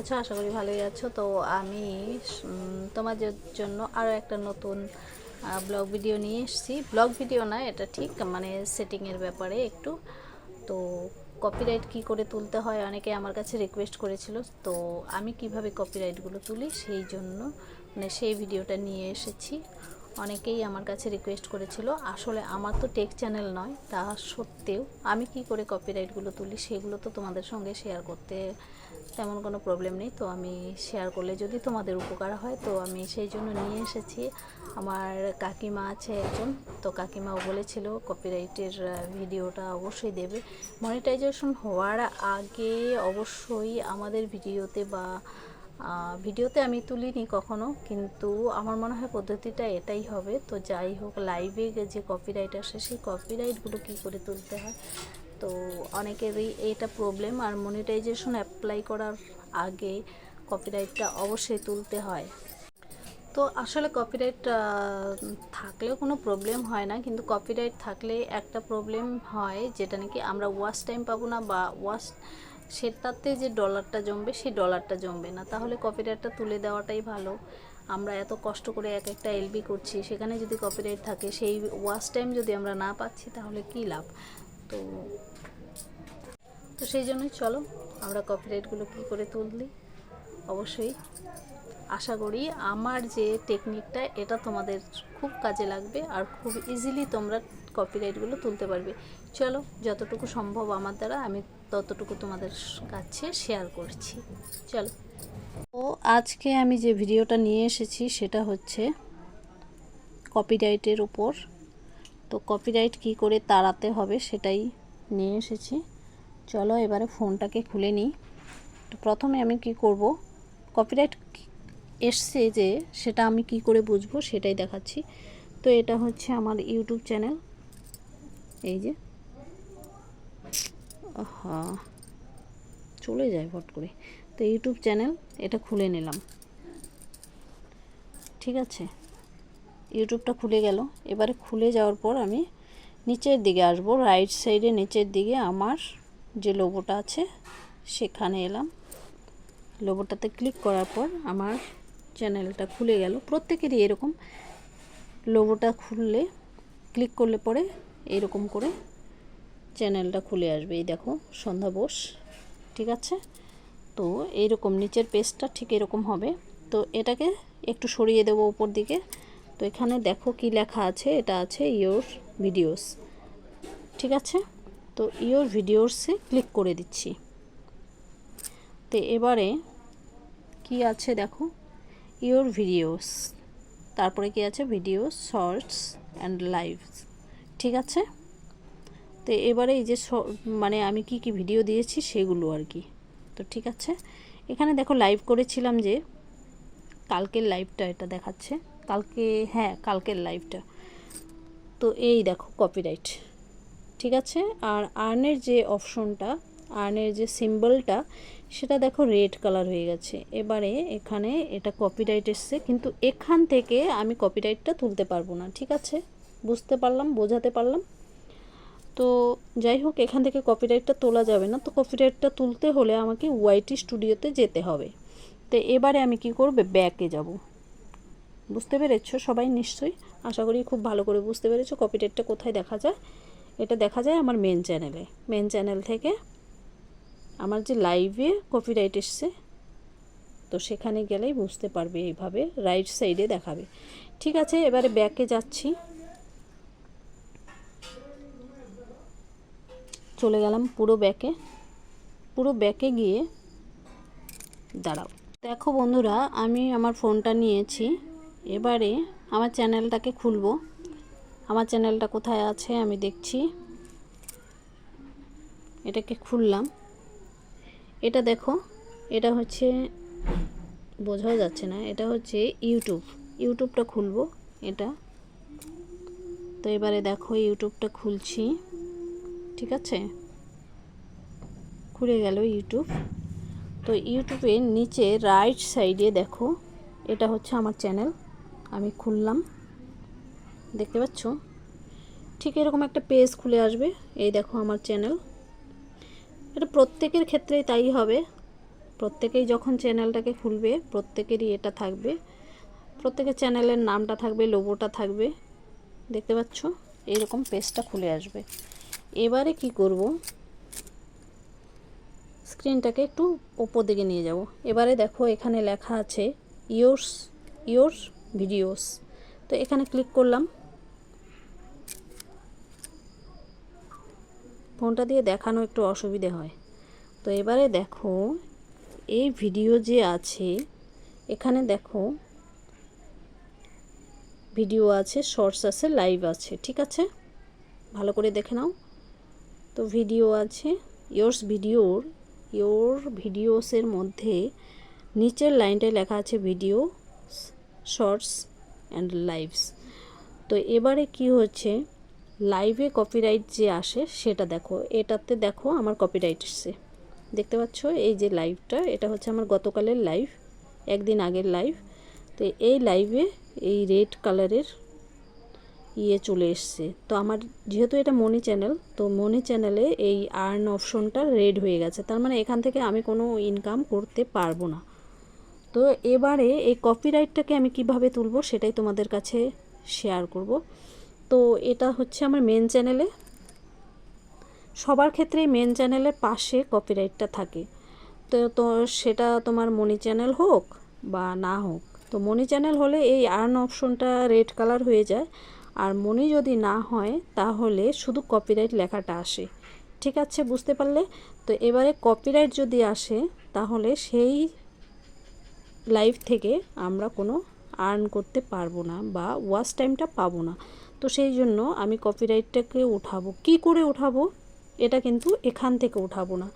আছো? আশা করি ভালোই আছো। তো আমি তোমাদের জন্য আরও একটা নতুন ব্লগ ভিডিও নিয়ে এসেছি। ব্লগ ভিডিও না, এটা ঠিক মানে সেটিংয়ের ব্যাপারে একটু। তো কপিরাইট কি করে তুলতে হয়, অনেকে আমার কাছে রিকোয়েস্ট করেছিল। তো আমি কীভাবে কপিরাইটগুলো তুলি, সেই জন্য মানে সেই ভিডিওটা নিয়ে এসেছি। অনেকেই আমার কাছে রিকোয়েস্ট করেছিল। আসলে আমার তো টেক চ্যানেল নয়, তা সত্ত্বেও আমি কি করে কপিরাইটগুলো তুলি, সেগুলো তো তোমাদের সঙ্গে শেয়ার করতে তেমন কোনো প্রবলেম নেই। তো আমি শেয়ার করলে যদি তোমাদের উপকার হয়, তো আমি সেই জন্য নিয়ে এসেছি। আমার কাকিমা আছে একজন, তো কাকিমাও বলেছিল কপিরাইটের ভিডিওটা অবশ্যই দেবে। মনিটাইজেশন হওয়ার আগে অবশ্যই আমাদের ভিডিওতে বা ভিডিওতে আমি তুলিনি কখনো, কিন্তু আমার মনে হয় পদ্ধতিটা এটাই হবে। তো যাই হোক লাইভে যে কপিরাইট আসে, সেই কপিরাইটগুলো কী করে তুলতে হয় তো অনেকেরই এটা প্রবলেম আর মনিটাইজেশন অ্যাপ্লাই করার আগে কপিরাইটটা অবশ্যই তুলতে হয়। তো আসলে কপিরাইট থাকলেও কোনো প্রবলেম হয় না, কিন্তু কপিরাইট থাকলে একটা প্রবলেম হয় যেটা নাকি আমরা ওয়াশ টাইম পাবো না বা ওয়াশ সেটাতে যে ডলারটা জমবে সেই ডলারটা জমবে না। তাহলে কপিরাইটটা তুলে দেওয়াটাই ভালো। আমরা এত কষ্ট করে এক একটা এলবি করছি, সেখানে যদি কপিরাইট থাকে, সেই ওয়াশ টাইম যদি আমরা না পাচ্ছি, তাহলে কী লাভ? তো তো সেই জন্যই চলো, আমরা কপিরাইটগুলো কী করে তুললি? অবশ্যই আশা করি আমার যে টেকনিকটা এটা তোমাদের খুব কাজে লাগবে আর খুব ইজিলি তোমরা কপিরাইটগুলো তুলতে পারবে। চলো, যতটুকু সম্ভব আমার দ্বারা, আমি ততটুকু তোমাদের কাছে শেয়ার করছি। চলো। ও আজকে আমি যে ভিডিওটা নিয়ে এসেছি, সেটা হচ্ছে কপিরাইটের উপর। তো কপিরাইট কি করে তাড়াতে হবে সেটাই নিয়ে এসেছি। চলো এবারে ফোনটাকে খুলে নিই। তো প্রথমে আমি কি করব? কপিরাইট এসছে যে সেটা আমি কি করে বুঝব সেটাই দেখাচ্ছি। তো এটা হচ্ছে আমার ইউটিউব চ্যানেল এই যে। আহা। চলে যায় ভট করে। তো ইউটিউব চ্যানেল এটা খুলে নিলাম। ঠিক আছে? ইউটিউবটা খুলে গেল। এবারে খুলে যাওয়ার পর আমি নিচের দিকে আসব। রাইট সাইডে নিচের দিকে আমার যে লোগোটা আছে, সেখানে এলাম। লোগোটাতে ক্লিক করার পর আমার চ্যানেলটা খুলে গেল। প্রত্যেকেরই এরকম লোগোটা খুললে ক্লিক করলে পরে এরকম করে চ্যানেলটা খুলে আসবে। এই দেখো, সন্ধ্যা বোস, ঠিক আছে? তো এইরকম নিচের পেজটা ঠিক এরকম হবে। তো এটাকে একটু সরিয়ে দেবো উপর দিকে। তো এখানে দেখো কি লেখা আছে, এটা আছে ইয়োর ভিডিওস ঠিক আছে? তো ইয়োর ভিডিওসে ক্লিক করে দিচ্ছি। তো এবারে কি আছে দেখো? ইয়োর ভিডিওস তারপরে কি আছে? ভিডিও শর্টস অ্যান্ড লাইভস ঠিক আছে? তো এবারে এই যে মানে আমি কি কি ভিডিও দিয়েছি সেগুলো আর কি। তো ঠিক আছে? এখানে দেখো লাইভ করেছিলাম যে, কালকের লাইভটা এটা দেখাচ্ছে। কালকে হ্যাঁ কালকের লাইভটা তো এই দেখো কপিরাইট ঠিক আছে? আর আর্নের যে অপশনটা আর্নের যে সিম্বলটা সেটা দেখো রেড কালার হয়ে গেছে। এবারে এখানে এটা কপিরাইট এসছে, কিন্তু এখান থেকে আমি কপিরাইটটা তুলতে পারব না, ঠিক আছে? বুঝতে পারলাম, বোঝাতে পারলাম? তো যাই হোক, এখান থেকে কপিরাইটটা তোলা যাবে না। তো কপিরাইটটা তুলতে হলে আমাকে ওয়াইটি স্টুডিওতে যেতে হবে। তো এবারে আমি কি করব? ব্যাকে যাব। বুঝতে পেরেছ? সবাই নিশ্চয়ই আশা করি খুব ভালো করে বুঝতে পেরেছ কপিরাইটটা কোথায় দেখা যায়। এটা দেখা যায় আমার মেন চ্যানেলে মেন চ্যানেল থেকে আমার যে লাইভে কপিরাইট এসছে, তো সেখানে গেলেই বুঝতে পারবে এইভাবে রাইট সাইডে দেখাবে। ঠিক আছে, এবারে ব্যাকে যাচ্ছি। চলে গেলাম পুরো ব্যাকে পুরো ব্যাকে গিয়ে দাঁড়াও। দেখো বন্ধুরা, আমি আমার ফোনটা নিয়েছি। এবারে আমার চ্যানেলটাকে খুলব। আমার চ্যানেলটা কোথায় আছে আমি দেখছি। এটাকে খুললাম। এটা দেখো, এটা হচ্ছে, বোঝাও যাচ্ছে না, এটা হচ্ছে ইউটিউব। ইউটিউবটা খুলব এটা। তো এবারে দেখো, ইউটিউবটা খুলছি। ঠিক আছে? খুলে গেল ইউটিউব। তো ইউটিউবের নিচে রাইট সাইডে দেখো, এটা হচ্ছে আমার চ্যানেল। আমি খুললাম। দেখতে পাচ্ছ? ঠিক এরকম একটা পেজ খুলে আসবে। এই দেখো আমার চ্যানেল এটা প্রত্যেকের ক্ষেত্রেই তাই হবে। প্রত্যেকেই যখন চ্যানেলটাকে খুলবে, প্রত্যেকেরই এটা থাকবে। প্রত্যেকের চ্যানেলের নামটা থাকবে লোগোটা থাকবে। দেখতে পাচ্ছ? এইরকম পেজটা খুলে আসবে। এবারে কি করব? স্ক্রিনটাকে একটু ওপর দিকে নিয়ে যাব। এবারে দেখো এখানে লেখা আছে ইয়োর্স ইয়োর্স ভিডিওস তো এখানে ক্লিক করলাম। ফোনটা দিয়ে দেখানো একটু অসুবিধে হয়। তো এবারে দেখো, এই ভিডিও যে আছে, এখানে দেখো ভিডিও আছে শর্টস আছে লাইভ আছে, ঠিক আছে? ভালো করে দেখে নাও। তো ভিডিও আছে ইয়োর্স ভিডিওর ইয়োর ভিডিওসের মধ্যে নিচের লাইনটায় লেখা আছে ভিডিও শর্টস অ্যান্ড লাইভস। তো এবারে কি হচ্ছে? লাইভে কপিরাইট যে আসে সেটা দেখো। এটাতে দেখো আমার কপিরাইট এসছে। দেখতে পাচ্ছ? এই যে লাইভটা এটা হচ্ছে আমার গতকালের লাইভ একদিন আগের লাইভ তো এই লাইভে এই রেড কালারের ইয়ে চলে এসছে। তো আমার, যেহেতু এটা মনি চ্যানেল তো মনি চ্যানেলে এই আর্ন অপশনটা রেড হয়ে গেছে। তার মানে এখান থেকে আমি কোনো ইনকাম করতে পারব না। তো এবারে এই কপিরাইটটাকে আমি কীভাবে তুলব সেটাই তোমাদের কাছে শেয়ার করব। তো এটা হচ্ছে আমার মেন চ্যানেলে সবার ক্ষেত্রেই মেন চ্যানেলের পাশে কপিরাইটটা থাকে। তো তো সেটা তোমার মনি চ্যানেল হোক বা না হোক, তো মনি চ্যানেল হলে এই আর্ন অপশনটা রেড কালার হয়ে যায়। আর মনি যদি না হয়, তাহলে শুধু কপিরাইট লেখাটা আসে। ঠিক আছে, বুঝতে পারলে? তো এবারে কপিরাইট যদি আসে, তাহলে সেই লাইভ থেকে আমরা কোনো আর্ন করতে পারব না বা ওয়াচ টাইমটা পাবো না। তো সেই জন্য আমি কপিরাইটটাকে উঠাবো। কি করে উঠাবো? এটা কিন্তু এখান থেকে উঠাবো না।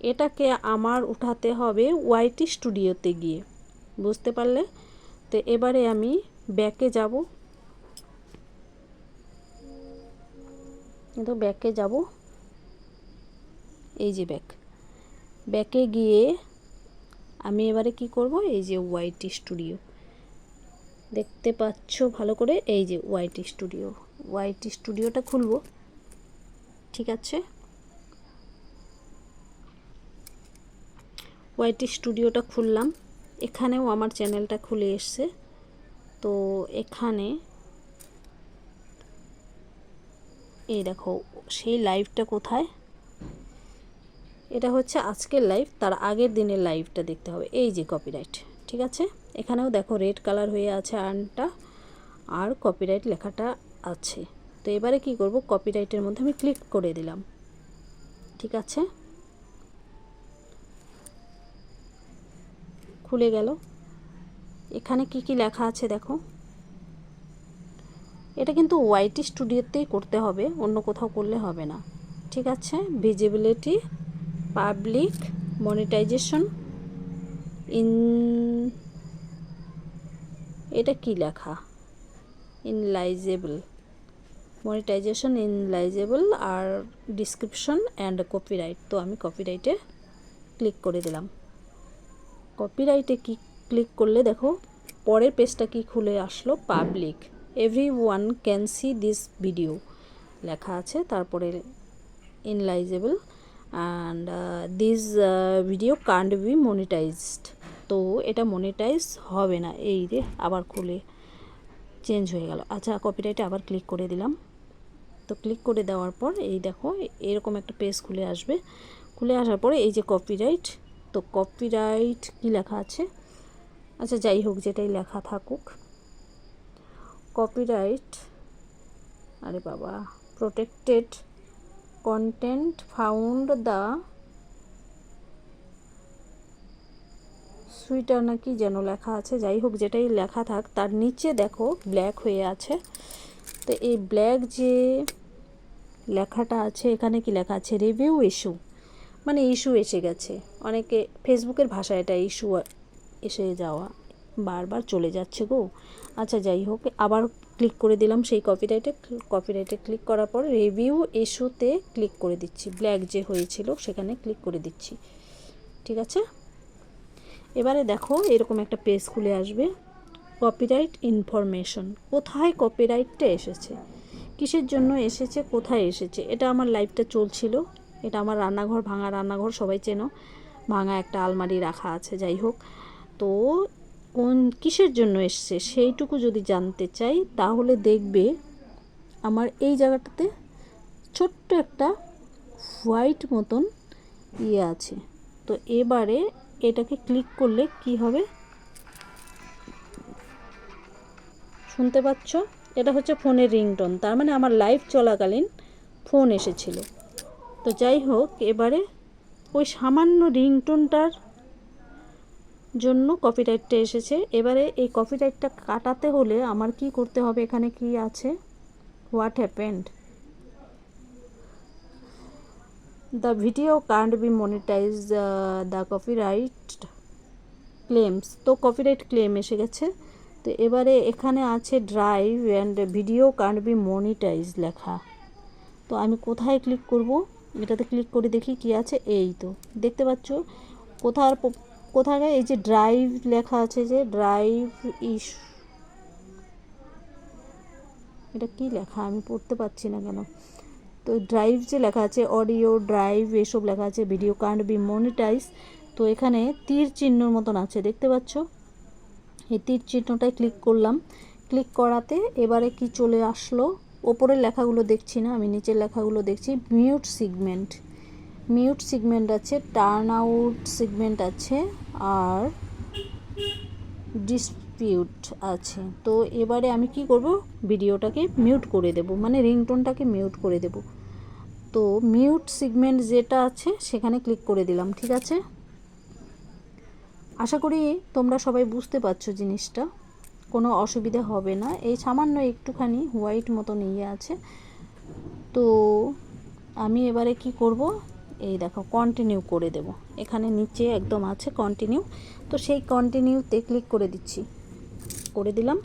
এটাকে আমার উঠাতে হবে ওয়াইটি স্টুডিওতে গিয়ে। বুঝতে পারলে? তো এবারে আমি ব্যাকে যাব। তো ব্যাকে যাব। এই যে ব্যাক ব্যাকে গিয়ে আমি এবারে কি করব? এই যে ওয়াইটি স্টুডিও দেখতে পাচ্ছ ভালো করে? এই যে ওয়াইটি স্টুডিও ওয়াইটি স্টুডিওটা খুলব। ঠিক আছে? ওয়াইটি স্টুডিওটা খুললাম। এখানেও আমার চ্যানেলটা খুলে এসছে। তো এখানে এই দেখো, সেই লাইভটা কোথায়? এটা হচ্ছে আজকের লাইভ তার আগের দিনের লাইভটা দেখতে হবে। এই যে কপিরাইট ঠিক আছে? এখানেও দেখো রেড কালার হয়ে আছে আর্নটা আর কপিরাইট লেখাটা আছে। তো এবারে কি করব? কপিরাইটের মধ্যে আমি ক্লিক করে দিলাম। ঠিক আছে? খুলে গেল। এখানে কি কি লেখা আছে দেখো? এটা কিন্তু ওয়াইটি স্টুডিওতেই করতে হবে, অন্য কোথাও করলে হবে না। ঠিক আছে? ভিজিবিলিটি পাবলিক মনিটাইজেশন ইন এটা কি লেখা? ইনলাইজেবল মনিটাইজেশন ইনলাইজেবল আর ডিসক্রিপশন অ্যান্ড কপিরাইট তো আমি কপিরাইটে ক্লিক করে দিলাম। কপিরাইটে কি ক্লিক করলে দেখো, পরের পেজটা কি খুলে আসলো? Public everyone can see this video লেখা আছে, তারপরে ineligible and this video can't be monetized তো এটা মনিটাইজ হবে না। এই রে আবার খুলে চেঞ্জ হয়ে গেল। আচ্ছা কপিরাইটে আবার ক্লিক করে দিলাম। তো ক্লিক করে দেওয়ার পর এই দেখো, এরকম একটা পেজ খুলে আসবে। খুলে আসার পরে এই যে কপিরাইট তো কপিরাইট কি লেখা আছে? আচ্ছা যাই হোক, যেটাই লেখা থাকুক। কপিরাইট আরে বাবা প্রোটেক্টেড কন্টেন্ট ফাউন্ড দ্য সুইটার না কি যেন লেখা আছে, যাই হোক যেটাই লেখা থাক, তার নিচে দেখো ব্ল্যাক হয়ে আছে। তো এই ব্ল্যাক যে লেখাটা আছে, এখানে কি লেখা আছে? রিভিউ ইস্যু মানে ইস্যু এসে গেছে। অনেকে ফেসবুকের ভাষায় এটা ইস্যু এসে যাওয়া বারবার চলে যাচ্ছে গো। আচ্ছা যাই হোক, আবার ক্লিক করে দিলাম সেই কপিরাইটে কপিরাইটে ক্লিক করার পর রিভিউ ইস্যুতে ক্লিক করে দিচ্ছি। ব্ল্যাক যে হয়েছিল, সেখানে ক্লিক করে দিচ্ছি। ঠিক আছে? এবারে দেখো, এরকম একটা পেজ খুলে আসবে। কপিরাইট ইনফরমেশন কোথায় কপিরাইটটা এসেছে? কিসের জন্য এসেছে? কোথায় এসেছে? এটা আমার লাইফটা চলছিল। এটা আমার রান্নাঘর, ভাঙা রান্নাঘর, সবাই চেনো। ভাঙা একটা আলমারি রাখা আছে, যাই হোক। তো কোন কিসের জন্য এসছে সেইটুকু যদি জানতে চাই, তাহলে দেখবে আমার এই জায়গাটাতে ছোট্ট একটা হোয়াইট মতন ইয়ে আছে। তো এবারে এটাকে ক্লিক করলে কি হবে? শুনতে পাচ্ছ? এটা হচ্ছে ফোনের রিংটোন। তার মানে আমার লাইভ চলাকালীন ফোন এসেছিল। তো যাই হোক, এবারে ওই সামান্য রিংটোনটার জন্য কপিরাইটটা এসেছে। এবারে এই কপিরাইটটা কাটাতে হলে আমার কি করতে হবে? এখানে কি আছে? What happened the video can't be monetize the copyright claims তো কপিরাইট ক্লেম এসে গেছে। তো এবারে এখানে আছে drive and video can't be monetize লেখা। তো আমি কোথায় ক্লিক করব? এটাতে ক্লিক করে দেখি কি আছে। এই তো, দেখতে পাচ্ছ? কোথার কোথায় এই যে ড্রাইভ লেখা আছে যে ড্রাইভ ইস এটা কি লেখা? আমি পড়তে পারছি না কেন? তো ড্রাইভ যে লেখা আছে অডিও ড্রাইভ এসব লেখা আছে ভিডিও কান্ড বি মনিটাইজ তো এখানে তীর চিহ্নর মতন আছে, দেখতে পাচ্ছ? এই তীর চিহ্নটায় ক্লিক করলাম। ক্লিক করাতে এবারে কি চলে আসলো? ওপরের লেখাগুলো দেখছি না, আমি নিচের লেখাগুলো দেখছি। মিউট সিগমেন্ট মিউট সিগমেন্ট আছে, টার্ন আউট সিগমেন্ট আছে, আর ডিসপিউট আছে। তো এবারে আমি কি করব? ভিডিওটাকে মিউট করে দেব মানে রিংটোনটাকে মিউট করে দেব। তো মিউট সিগমেন্ট যেটা আছে, সেখানে ক্লিক করে দিলাম, ঠিক আছে? আশা করি তোমরা সবাই বুঝতে পারছ জিনিসটা, কোনো অসুবিধা হবে না। এই সামান্য একটুখানি হোয়াইট মতন ইয়ে আছে। তো আমি এবারে কি করব? এই দেখো কন্টিনিউ করে দেব। এখানে নিচে একদম আছে কন্টিনিউ তো সেই কন্টিনিউতে ক্লিক করে দিচ্ছি। করে দিলাম।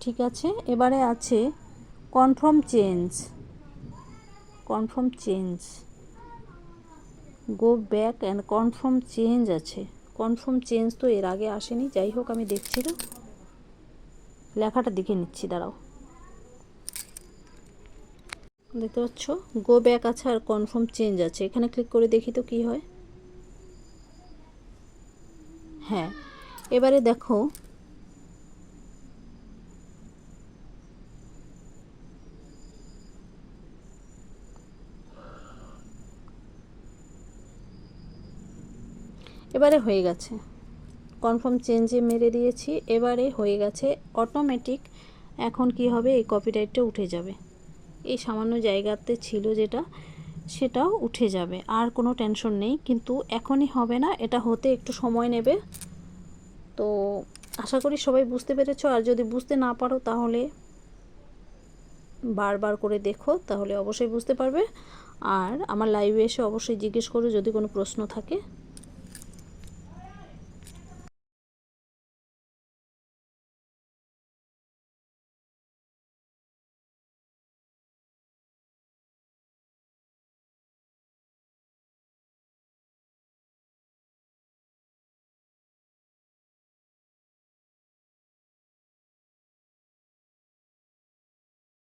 ঠিক আছে, এবারে আছে confirm change confirm change go back and confirm change আছে। কনফার্ম চেঞ্জ তো এর আগে আসেনি, যাই হোক আমি দেখছি না। লেখাটা দেখে নিচ্ছি, দাঁড়াও। দেখতে পাচ্ছ? গো ব্যাক আছে আর কনফার্ম চেঞ্জ আছে। এখানে ক্লিক করে দেখি তো কী হয়। হ্যাঁ এবারে দেখো। এবারে হয়ে গেছে। কনফার্ম চেঞ্জে মেরে দিয়েছি। এবারে হয়ে গেছে অটোমেটিক এখন কি হবে? এই কপিরাইটটা উঠে যাবে। এই সামান্য জায়গাতে ছিল যেটা, সেটাও উঠে যাবে, আর কোনো টেনশন নেই। কিন্তু এখনই হবে না, এটা হতে একটু সময় নেবে। তো আশা করি সবাই বুঝতে পেরেছ, আর যদি বুঝতে না পারো তাহলে বারবার করে দেখো, তাহলে অবশ্যই বুঝতে পারবে। আর আমার লাইভে এসে অবশ্যই জিজ্ঞেস করো যদি কোনো প্রশ্ন থাকে।